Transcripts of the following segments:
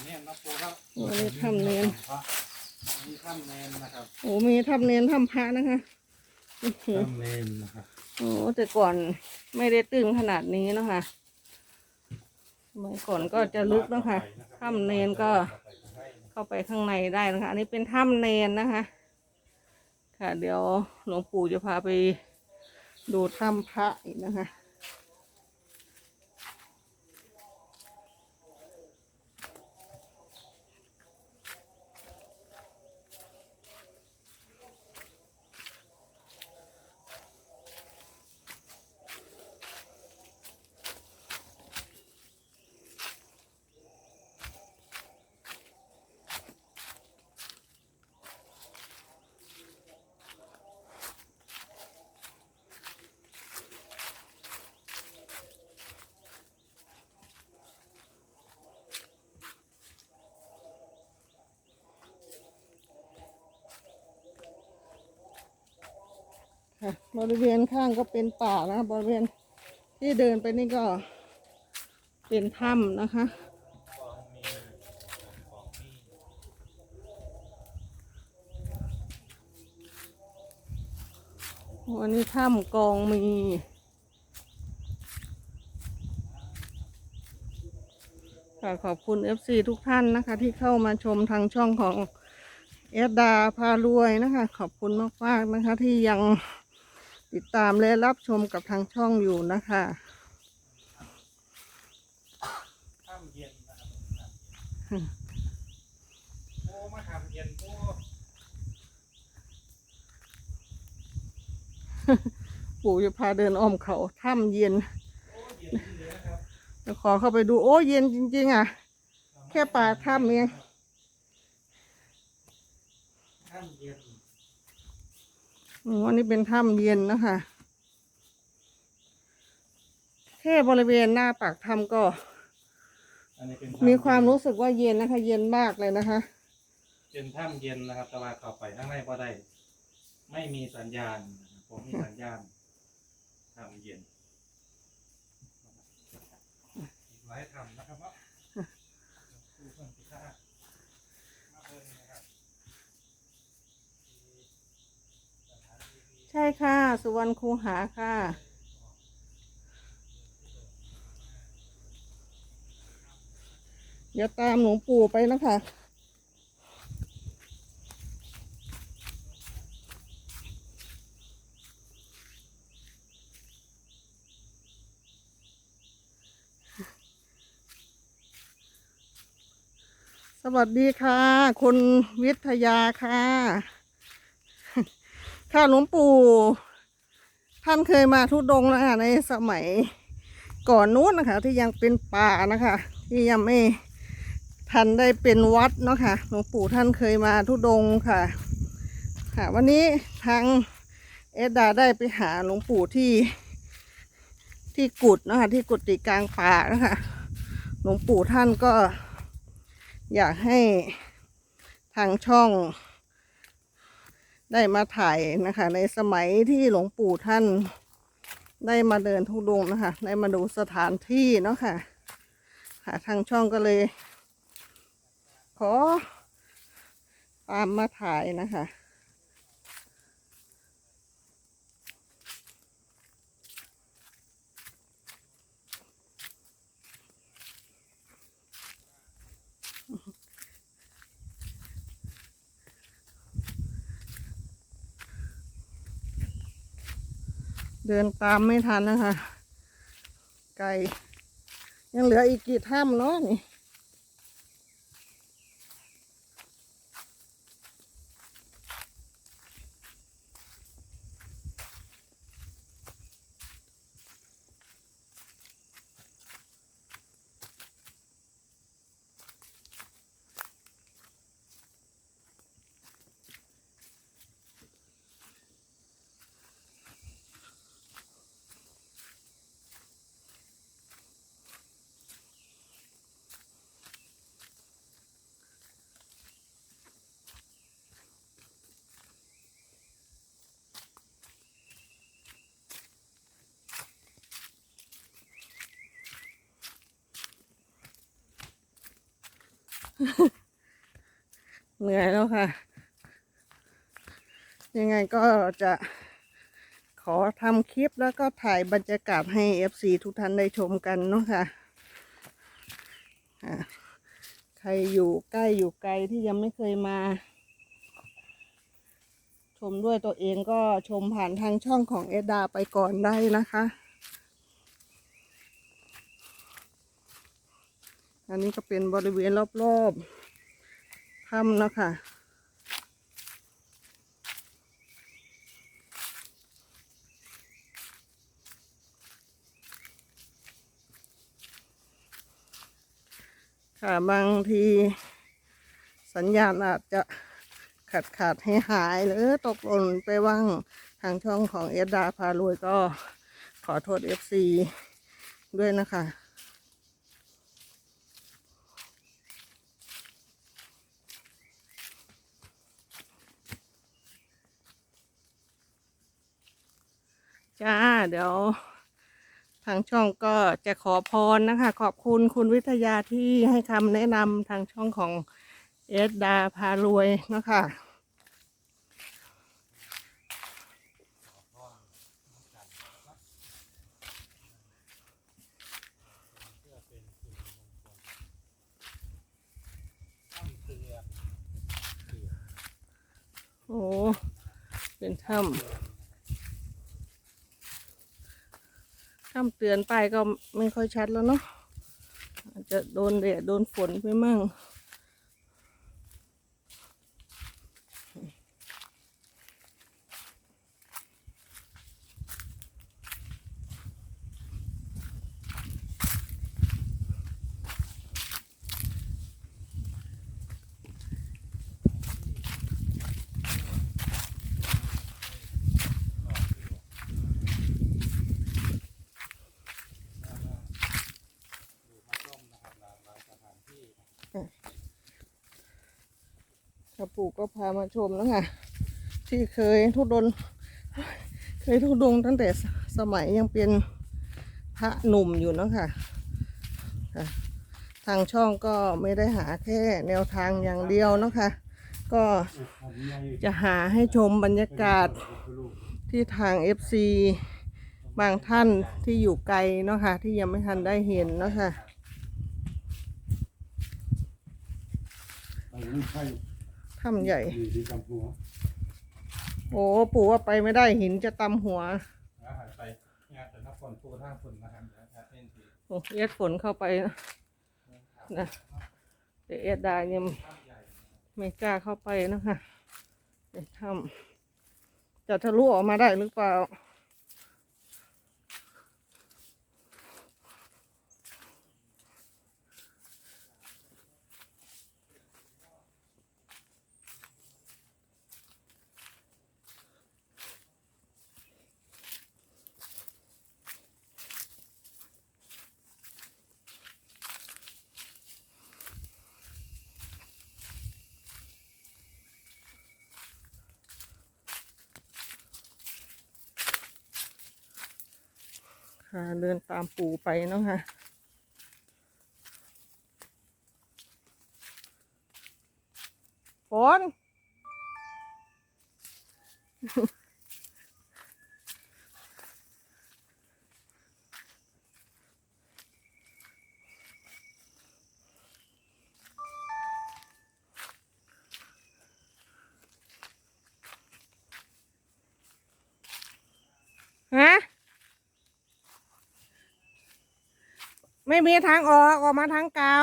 ำเนี่ยนะปูครับโอ้นี่ถ้ำเนนพระนี่ถ้ำเนนนะครับโอ้มีถ้ำเนนถ้ำพระนะคะอื้อหือถ้ำเนนนะครับโอ้แต่ก่อนไม่ได้ตึงขนาดนี้เนาะคะสมัยก่อนก็จะลึกเนาะคะถ้ำเนนก็เข้าไปข้างในได้นะคะ อันนี้เป็นถ้ำเนนนะคะ ค่ะ เดี๋ยวหลวงปู่จะพาไปดูถ้ำพระอีกนะคะ บริเวณข้างก็เป็นป่านะคะบริเวณที่เดินไปนี่ก็เป็นถ้ำนะคะ วันนี้ถ้ำกองมีค่ะขอบคุณ FC ทุกท่านนะคะ ที่เข้ามาชมทางช่องของเอสดาพารวยนะคะ ขอบคุณมากๆนะคะที่ยัง ติดตามและรับชมกับทางช่องอยู่นะคะถ้ำเย็นนะครับโอ้มาทำเย็นโอ้ปู่จะพาเดินอ้อมเขาถ้ำเย็นโอ้เย็นที่เหลือนะครับจะขอเข้าไปดูโอ้เย็นจริง ๆ อะ แค่ป่าถ้ำเองถ้ำเย็น อืมอันนี้เป็นถ้ำเย็นนะคะแค่บริเวณหน้าปากถ้ำก็อันนี้เป็นมีความรู้สึกว่าเย็นนะคะ เย็นมากเลยนะคะ เป็นถ้ำเย็นนะครับ แต่ว่าเข้าไปข้างในก็ได้ ไม่มีสัญญาณนะครับผมมีสัญญาณถ้ำเย็นอีกหลายถ้ำนะครับเนาะดูเพิ่มสิค่ามาเพิ่มนะครับที่สถานที่ที่ ใช่ค่ะ สุวรรณคูหาค่ะ เดี๋ยวตามหลวงปู่ไปนะคะสวัสดีค่ะ คุณวิทยาค่ะ ค่ะหลวงปู่ท่านเคยมาทุดงนะคะในสมัยก่อนนู้นนะคะ ที่ยังเป็นป่านะคะ ที่ยังไม่ทันได้เป็นวัดเนาะค่ะหลวงปู่ท่านเคยมาทุดงค่ะ ค่ะ วันนี้ทางเอดดาได้ไปหาหลวงปู่ที่ที่กุดนะคะที่กุฏิกลางป่านะคะหลวงปู่ท่านก็อยากให้ทางช่อง ได้มาถ่ายนะคะ ในสมัยที่หลวงปู่ท่าน ได้มาเดินทุดงค์นะคะ ได้มาดูสถานที่เนาะค่ะ ค่ะทางช่องก็เลย ขอตามมาถ่ายนะคะ เดินตามไม่ทันนะคะ ไก่ ยังเหลืออีกกี่ถ้ำเนาะนี่ เหนื่อยแล้วค่ะ ยังไงก็จะขอทำคลิปแล้วก็ถ่ายบรรยากาศให้ FC ทุกท่านได้ชมกันเนาะค่ะอะใครอยู่ใกล้อยู่ไกลที่ยังไม่เคยมา ชมด้วยตัวเองก็ชมผ่านทางช่องของเอดดาไปก่อนได้นะคะ อันนี้ก็เป็นบริเวณรอบๆถ้ำนะคะ ค่ะบางทีสัญญาณอาจจะขาดขาดให้หายหรือตกหล่นไปว่างทางช่องของเอสดาพารวยก็ขอโทษเอฟซีด้วยนะคะ จ้า เดี๋ยว ทางช่องก็จะขอพรนะคะ ขอบคุณคุณวิทยาที่ให้คำแนะนำทางช่องของเอสดาพารวยนะคะโอ้ เป็นถ้ำ ถ้ำเตือนไปก็ไม่ค่อยชัดแล้วเนาะอาจจะโดนแดดโดนฝนไปมั่ง ปู่ก็พามาชมแล้วค่ะ ที่เคยทุดงเคยทุดงตั้งแต่สมัยยังเป็นพระหนุ่มอยู่เนาะค่ะค่ะ ทางช่องก็ไม่ได้หาแค่แนวทางอย่างเดียวเนาะค่ะ ก็จะหาให้ชมบรรยากาศที่ทาง FC บางท่านที่อยู่ไกลเนาะค่ะ ที่ยังไม่ทันได้เห็นเนาะค่ะไปไม่ใช่ ถ้ำใหญ่ดีดีจำหัวโอ้ปู่ว่าไปไม่ได้หินจะตำหัวแล้วหันไปงานแต่นักฝนปูท่าฝนนะครับเดี๋ยวแอดเอ็นทีโอ้เอ็ดฝนเข้าไปนะนะแต่เอ็ดดายังไม่กล้าเข้าไปนะคะในถ้ำจะทะลุออกมาได้หรือเปล่า ค่ะเดินตามปู่ไปเนาะค่ะฝน ฮะ ไม่มีทางออกออกมาทางเก่า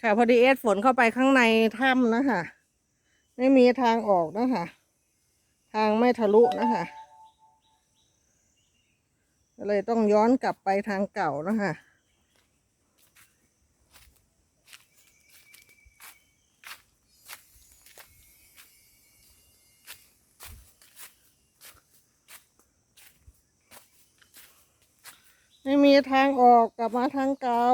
ค่ะ พอดีเอสฝนเข้าไปข้างในถ้ำนะคะ ไม่มีทางออกนะคะ ทางไม่ทะลุนะคะก็เลยต้องย้อนกลับไปทางเก่านะคะ ไม่มีทางออกกลับมาทางเก่า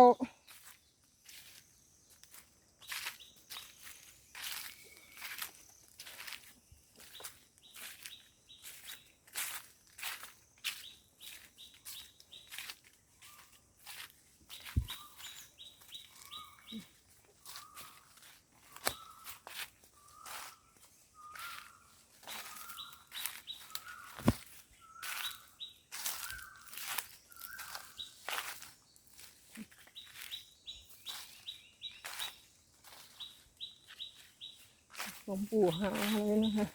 หลวงปู่หาอะไรนะคะ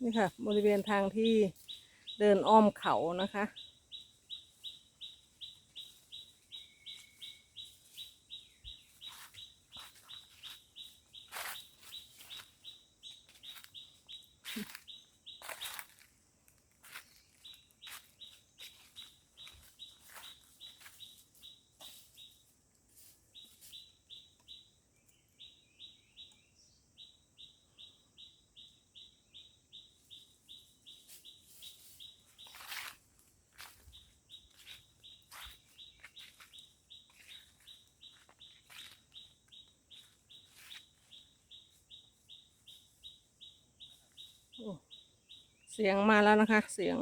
นี่ค่ะ บริเวณทางที่เดินอ้อมเขานะคะ เสียงมาแล้วนะคะ เสียง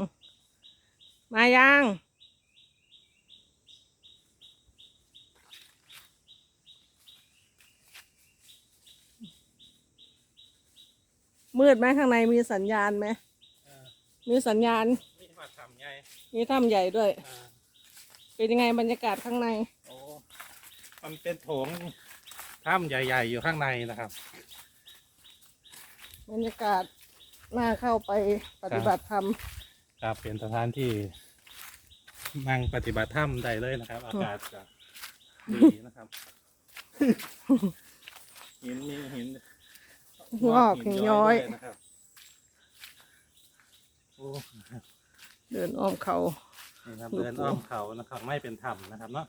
มายังมืดไหมข้างในมีสัญญาณไหมเออมีสัญญาณนี่มาทำไงมีถ้ำใหญ่ด้วยอ่าเป็นยังไงบรรยากาศข้างใน โอ้ มันเป็นโถงถ้ำใหญ่ ๆ อยู่ข้างในนะครับ บรรยากาศ น่าเข้าไปปฏิบัติธรรม ครับเป็นสถานที่นั่งปฏิบัติธรรมได้เลยนะครับ อากาศจะดีนะครับ หินมีหินงอกหินย้อย ด้วยนะครับโอ้เดินอ้อมเขา นี่ครับลูกเดินปูอ้อมเขานะครับ ไม่เป็นถ้ำนะครับเนาะ